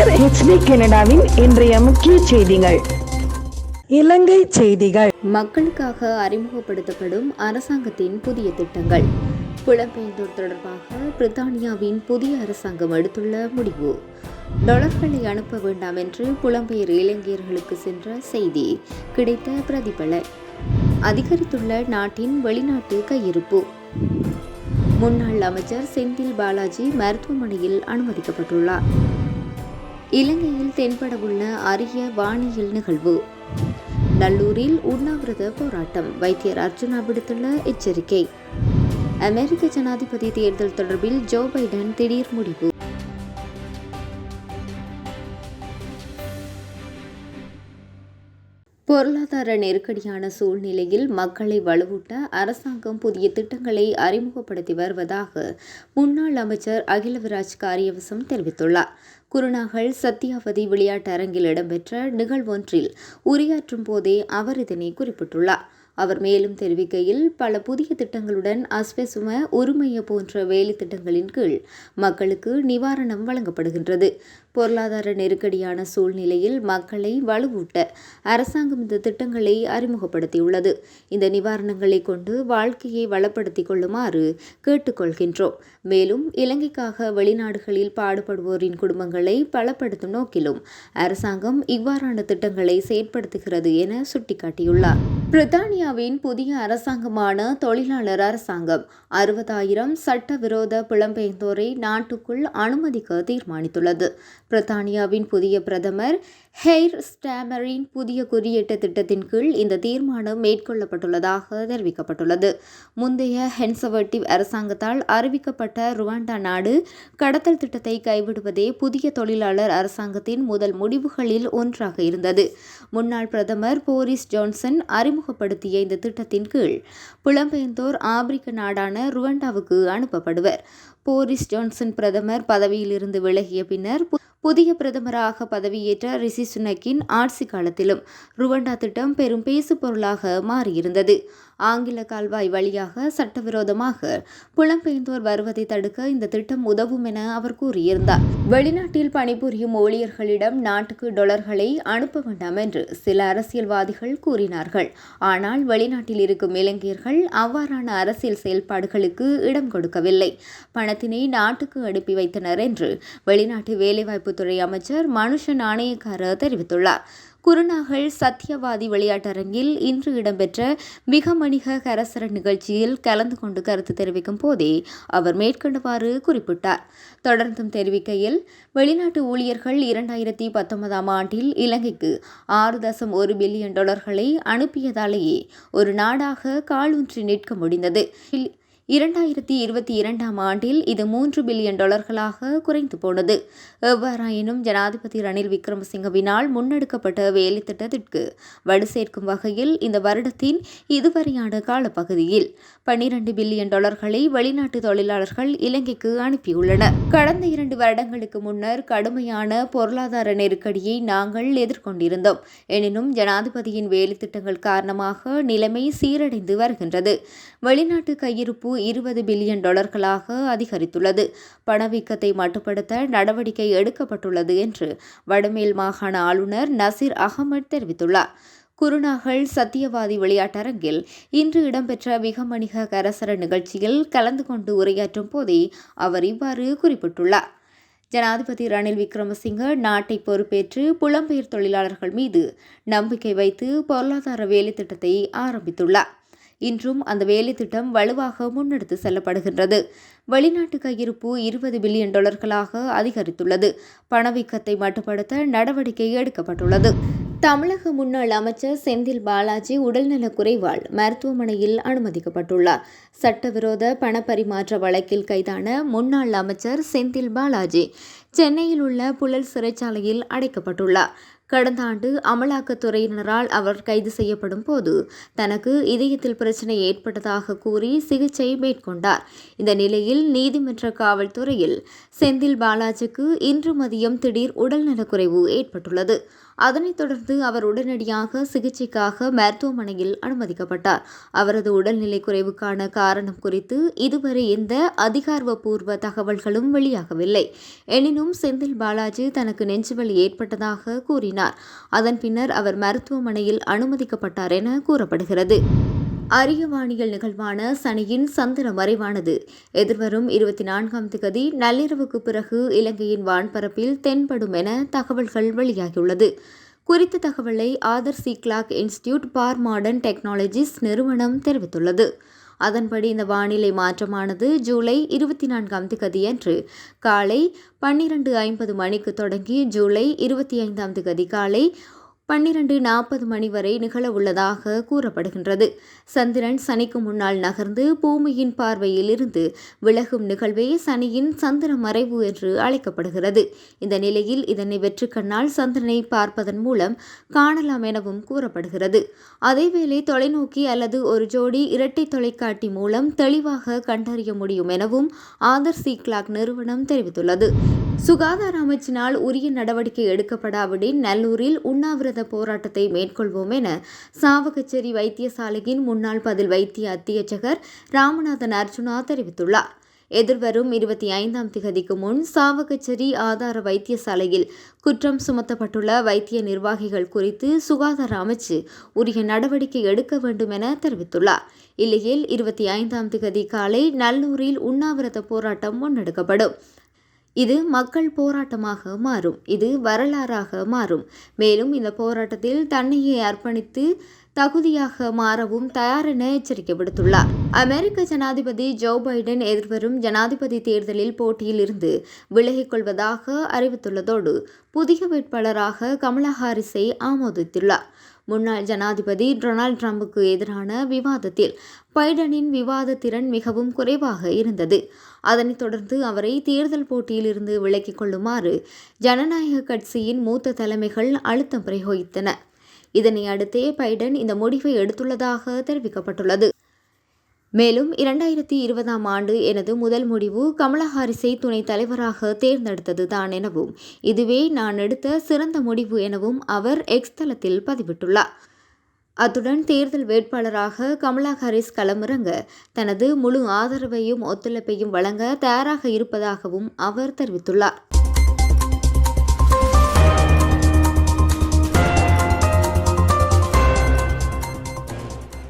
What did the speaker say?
இது ஹெச்டி கனடாவின் இன்றைய முக்கிய செய்திகள். இலங்கை செய்திகள். மக்களுக்காக அறிமுகப்படுத்தப்படும் அரசாங்கத்தின் புதிய திட்டங்கள். புலம்பெயர்ந்தோர் தொடர்பாக பிரித்தானியாவின் புதிய அரசாங்கம் எடுத்துள்ள முடிவு. டாலர்களை அனுப்ப வேண்டாம் என்று புலம்பெயர் இளைஞர்களுக்கு சென்ற செய்தி. கிடைத்த பிரதிபலன். அதிகரித்துள்ள நாட்டின் வெளிநாட்டு கையிருப்பு. முன்னாள் அமைச்சர் செந்தில் பாலாஜி மருத்துவமனையில் அனுமதிக்கப்பட்டுள்ளார். இலங்கையில் தென்படவுள்ள அரிய வானியல் நிகழ்வு. நல்லூரில் உண்ணாவிரத போராட்டம். வைத்தியர் அர்ஜுனா விடுத்துள்ள எச்சரிக்கை. அமெரிக்க ஜனாதிபதி தேர்தல் தொடர்பில் ஜோ பைடன் திடீர் முடிவு. பொருளாதார நெருக்கடியான சூழ்நிலையில் மக்களை வலுவூட்ட அரசாங்கம் புதிய திட்டங்களை அறிமுகப்படுத்தி வருவதாக முன்னாள் அமைச்சர் அகிலவிராஜ் காரியவசம் தெரிவித்துள்ளார். குருநாகல் சத்தியாவதி விளையாட்டு அரங்கில் இடம்பெற்ற நிகழ்வொன்றில் உரையாற்றும் போதே அவர் இதனை குறிப்பிட்டுள்ளார். அவர் மேலும் தெரிவிக்கையில் பல புதிய திட்டங்களுடன் அஸ்வசும உரிமைய போன்ற வேலை திட்டங்களின் கீழ் மக்களுக்கு நிவாரணம் வழங்கப்படுகின்றது. பொருளாதார நெருக்கடியான சூழ்நிலையில் மக்களை வலுவூட்ட அரசாங்கம் இந்த திட்டங்களை அறிமுகப்படுத்தியுள்ளது. இந்த நிவாரணங்களை கொண்டு வாழ்க்கையை வளப்படுத்திக் கொள்ளுமாறு கேட்டுக்கொள்கின்றோம். மேலும் இலங்கைக்காக வெளிநாடுகளில் பாடுபடுவோரின் குடும்பங்களை பலப்படுத்தும் நோக்கிலும் அரசாங்கம் இவ்வாறான திட்டங்களை செயற்படுத்துகிறது என சுட்டிக்காட்டியுள்ளார். பிரித்தானியாவின் புதிய அரசாங்கமான தொழிலாளர் அரசாங்கம் அறுபதாயிரம் சட்டவிரோத புலம்பெயர்ந்தோரை நாட்டுக்குள் அனுமதிக்க தீர்மானித்துள்ளது. பிரித்தானியாவின் புதிய பிரதமர் ஹெய்ர் ஸ்டாமரின் புதிய குறியீட்டு திட்டத்தின் கீழ் இந்த தீர்மானம் மேற்கொள்ளப்பட்டுள்ளதாக தெரிவிக்கப்பட்டுள்ளது. முந்தைய ஹென்சவர்டிவ் அரசாங்கத்தால் அறிவிக்கப்பட்ட ருவாண்டா நாடு கடத்தல் திட்டத்தை கைவிடுவதே புதிய தொழிலாளர் அரசாங்கத்தின் முதல் முடிவுகளில் ஒன்றாக இருந்தது. முன்னாள் பிரதமர் போரிஸ் ஜான்சன் அறிமுகப்படுத்திய இந்த திட்டத்தின் கீழ் புலம்பெயர்ந்தோர் ஆப்பிரிக்க நாடான ருவாண்டாவுக்கு அனுப்பப்படுவர். போரிஸ் ஜான்சன் பிரதமர் பதவியிலிருந்து விலகிய பின்னர் புதிய பிரதமராக பதவியேற்ற ரிஷி சுனக்கின் ஆட்சி காலத்திலும் ருவண்டா திட்டம் பெரும் பேசு பொருளாக மாறியிருந்தது. ஆங்கில கால்வாய் வழியாக சட்டவிரோதமாக புலம்பெயர்ந்தோர் வருவதை தடுக்க இந்த திட்டம் உதவும் என அவர் கூறியிருந்தார். வெளிநாட்டில் பணிபுரியும் ஊழியர்களிடம் நாட்டுக்கு டொலர்களை அனுப்ப வேண்டாம் என்று சில அரசியல்வாதிகள் கூறினார்கள். ஆனால் வெளிநாட்டில் இருக்கும் இளைஞர்கள் அவ்வாறான அரசியல் செயல்பாடுகளுக்கு இடம் கொடுக்கவில்லை. பணத்தினை நாட்டுக்கு அனுப்பி வைத்தனர் என்று வெளிநாட்டு வேலைவாய்ப்பு வேலைவாய்ப்புத்துறை அமைச்சர் மனுஷ நாணயக்கார தெரிவித்துள்ளார். குருநாகல் சத்தியவாதி விளையாட்டரங்கில் இன்று இடம்பெற்ற மிகமணிக கரசர நிகழ்ச்சியில் கலந்து கொண்டு கருத்து தெரிவிக்கும் போதே அவர் மேற்கொண்டவாறு குறிப்பிட்டார். தொடர்ந்தும் தெரிவிக்கையில் வெளிநாட்டு ஊழியர்கள் இரண்டாயிரத்தி பத்தொன்பதாம் ஆண்டில் இலங்கைக்கு ஆறு தசம் ஒரு பில்லியன் டாலர்களை அனுப்பியதாலேயே ஒரு நாடாக காலூன்றி நிற்க முடிந்தது. இரண்டாயிரத்தி இருபத்தி இரண்டாம் ஆண்டில் இது மூன்று பில்லியன் டாலர்களாக குறைந்து போனது. எவ்வாறாயினும் ஜனாதிபதி ரணில் விக்ரமசிங்கவினால் முன்னெடுக்கப்பட்ட வேலை திட்டத்திற்கு வடு சேர்க்கும் வகையில் இந்த வருடத்தின் இதுவரையான காலப்பகுதியில் பன்னிரண்டு பில்லியன் டாலர்களை வெளிநாட்டு தொழிலாளர்கள் இலங்கைக்கு அனுப்பியுள்ளனர். கடந்த இரண்டு வருடங்களுக்கு முன்னர் கடுமையான பொருளாதார நெருக்கடியை நாங்கள் எதிர்கொண்டிருந்தோம். எனினும் ஜனாதிபதியின் வேலை திட்டங்கள் காரணமாக நிலைமை சீரடைந்து வருகின்றது. வெளிநாட்டு கையிருப்பு இருபது பில்லியன் டாலர்களாக அதிகரித்துள்ளது. பணவீக்கத்தை மட்டுப்படுத்த நடவடிக்கை எடுக்கப்பட்டுள்ளது என்று வடமேல் மாகாண ஆளுநர் நசீர் அகமது தெரிவித்துள்ளார். குருநாகல் சத்தியவாதி விளையாட்டரங்கில் இன்று இடம்பெற்ற விகமணிக கரசர நிகழ்ச்சியில் கலந்து கொண்டு உரையாற்றும் போதே அவர் இவ்வாறு குறிப்பிட்டுள்ளார். ஜனாதிபதி ரணில் விக்ரமசிங்க நாட்டை பொறுப்பேற்று புலம்பெயர் தொழிலாளர்கள் மீது நம்பிக்கை வைத்து பொருளாதார வேலைத்திட்டத்தை ஆரம்பித்துள்ளார். இன்றும் அந்த வேலை திட்டம் வலுவாக முன்னெடுத்து செல்லப்படுகின்றது. வெளிநாட்டு கையிருப்பு இருபது பில்லியன் டாலர்களாக அதிகரித்துள்ளது. பணவீக்கத்தை மட்டுப்படுத்த நடவடிக்கை எடுக்கப்பட்டுள்ளது. தமிழக முன்னாள் அமைச்சர் செந்தில் பாலாஜி உடல்நலக் குறைவால் மருத்துவமனையில் அனுமதிக்கப்பட்டுள்ளார். சட்டவிரோத பணப்பரிமாற்ற வழக்கில் கைதான முன்னாள் அமைச்சர் செந்தில் பாலாஜி சென்னையில் உள்ள புழல் சிறைச்சாலையில் அடைக்கப்பட்டுள்ளார். கடந்த ஆண்டு அமலாக்கத்துறையினரால் அவர் கைது செய்யப்படும் போது தனக்கு இதயத்தில் பிரச்சனை ஏற்பட்டதாக கூறி சிகிச்சை மேற்கொண்டார். இந்த நிலையில் நீதிமன்ற காவல்துறையில் செந்தில் பாலாஜிக்கு இன்று மதியம் திடீர் உடல்நலக்குறைவு ஏற்பட்டுள்ளது. அதனைத் தொடர்ந்து அவர் உடனடியாக சிகிச்சைக்காக மருத்துவமனையில் அனுமதிக்கப்பட்டார். அவரது உடல்நிலை குறைவுக்கான காரணம் குறித்து இதுவரை எந்த அதிகாரப்பூர்வ தகவல்களும் வெளியாகவில்லை. எனினும் செந்தில் பாலாஜி தனக்கு நெஞ்சுவலி ஏற்பட்டதாக கூறினார். அதன் பின்னர் அவர் மருத்துவமனையில் அனுமதிக்கப்பட்டார் என கூறப்படுகிறது. அரியவாணிகள் நிகழ்வான சனியின் சந்திர மறைவானது. எதிர்வரும் இருபத்தி நான்காம் திகதி நள்ளிரவுக்கு பிறகு இலங்கையின் வான்பரப்பில் தென்படும் என தகவல்கள் வெளியாகியுள்ளது. குறித்த தகவலை Arthur C Clarke institute for modern technologies நிறுவனம் தெரிவித்துள்ளது. அதன்படி இந்த வானிலை மாற்றமானது ஜூலை இருபத்தி நான்காம் திகதியன்று காலை பன்னிரண்டு ஐம்பது மணிக்கு தொடங்கி ஜூலை இருபத்தி ஐந்தாம் திகதி காலை பன்னிரண்டு நாற்பது மணி வரை நிகழவுள்ளதாக கூறப்படுகின்றது. சந்திரன் சனிக்கு முன்னால் நகர்ந்து பூமியின் பார்வையில் இருந்து விலகும் நிகழ்வே சனியின் சந்திர மறைவு என்று அழைக்கப்படுகிறது. இந்த நிலையில் இதனை வெற்று கண்ணால் சந்திரனை பார்ப்பதன் மூலம் காணலாம் எனவும் கூறப்படுகிறது. அதேவேளை தொலைநோக்கி அல்லது ஒரு ஜோடி இரட்டை தொலைக்காட்டி மூலம் தெளிவாக கண்டறிய முடியும் எனவும் ஆதர் சி கிளாக் நிறுவனம் தெரிவித்துள்ளது. சுகாதார அமைச்சினால் உரிய நடவடிக்கை எடுக்கப்படாவிடின் நல்லூரில் உண்ணாவிரத போராட்டத்தை மேற்கொள்வோம் என சாவகச்சேரி வைத்தியசாலையின் முன்னாள் பதில் வைத்திய அத்தியட்சகர் ராமநாதன் அர்ஜுனா தெரிவித்துள்ளார். எதிர்வரும் இருபத்தி ஐந்தாம் திகதிக்கு முன் சாவகச்சேரி ஆதார வைத்தியசாலையில் குற்றம் சுமத்தப்பட்டுள்ள வைத்திய நிர்வாகிகள் குறித்து சுகாதார அமைச்சு உரிய நடவடிக்கை எடுக்க வேண்டும் என தெரிவித்துள்ளார். இல்லையில் இருபத்தி ஐந்தாம் திகதி காலை நல்லூரில் உண்ணாவிரத போராட்டம் முன்னெடுக்கப்படும். இது மக்கள் போராட்டமாக மாறும். இது வரலாறாக மாறும். மேலும் இந்த போராட்டத்தில் தன்னையே அர்ப்பணித்து தகுதியாக மாறவும் தயார் என எச்சரிக்கை விடுத்துள்ளார் அமெரிக்க ஜனாதிபதி ஜோ பைடன் எதிர்வரும் ஜனாதிபதி தேர்தலில் போட்டியில் இருந்து விலகிக் கொள்வதாக அறிவித்துள்ளதோடு புதிய வேட்பாளராக கமலா ஹாரிஸை ஆமோதித்துள்ளார். முன்னாள் ஜனாதிபதி டொனால்ட் ட்ரம்புக்கு எதிரான விவாதத்தில் பைடனின் விவாத திறன் மிகவும் குறைவாக இருந்தது. அதனைத் தொடர்ந்து அவரை தேர்தல் போட்டியிலிருந்து விலக்கிக் கொள்ளுமாறு ஜனநாயக கட்சியின் மூத்த தலைமைகள் அழுத்தம் பிரயோகித்தன. இதனை அடுத்தே பைடன் இந்த முடிவை எடுத்துள்ளதாக தெரிவிக்கப்பட்டுள்ளது. மேலும் இரண்டாயிரத்தி இருபதாம் ஆண்டு எனது முதல் முடிவு கமலா ஹாரிஸை துணைத் தலைவராக தேர்ந்தெடுத்தது தான் எனவும் இதுவே நான் எடுத்த சிறந்த முடிவு எனவும் அவர் எக்ஸ் தளத்தில் பதிவிட்டுள்ளார். அத்துடன் தேர்தல் வேட்பாளராக கமலா ஹாரிஸ் களமிறங்க தனது முழு ஆதரவையும் ஒத்துழைப்பையும் வழங்க தயாராக இருப்பதாகவும் அவர் தெரிவித்துள்ளார்.